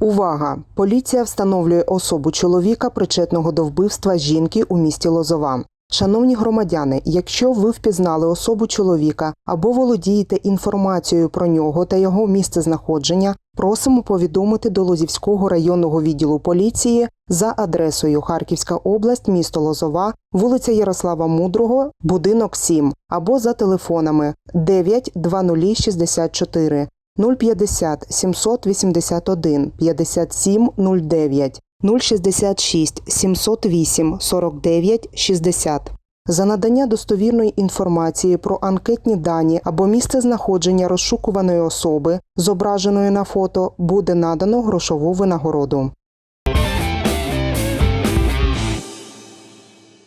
Увага! Поліція встановлює особу чоловіка, причетного до вбивства жінки у місті Лозова. Шановні громадяни, якщо ви впізнали особу чоловіка або володієте інформацією про нього та його місце знаходження, просимо повідомити до Лозівського районного відділу поліції за адресою Харківська область, місто Лозова, вулиця Ярослава Мудрого, будинок 7 або за телефонами 9 2064 050 781 57 09 066 708 49 60. За надання достовірної інформації про анкетні дані або місце знаходження розшукуваної особи, зображеної на фото, буде надано грошову винагороду.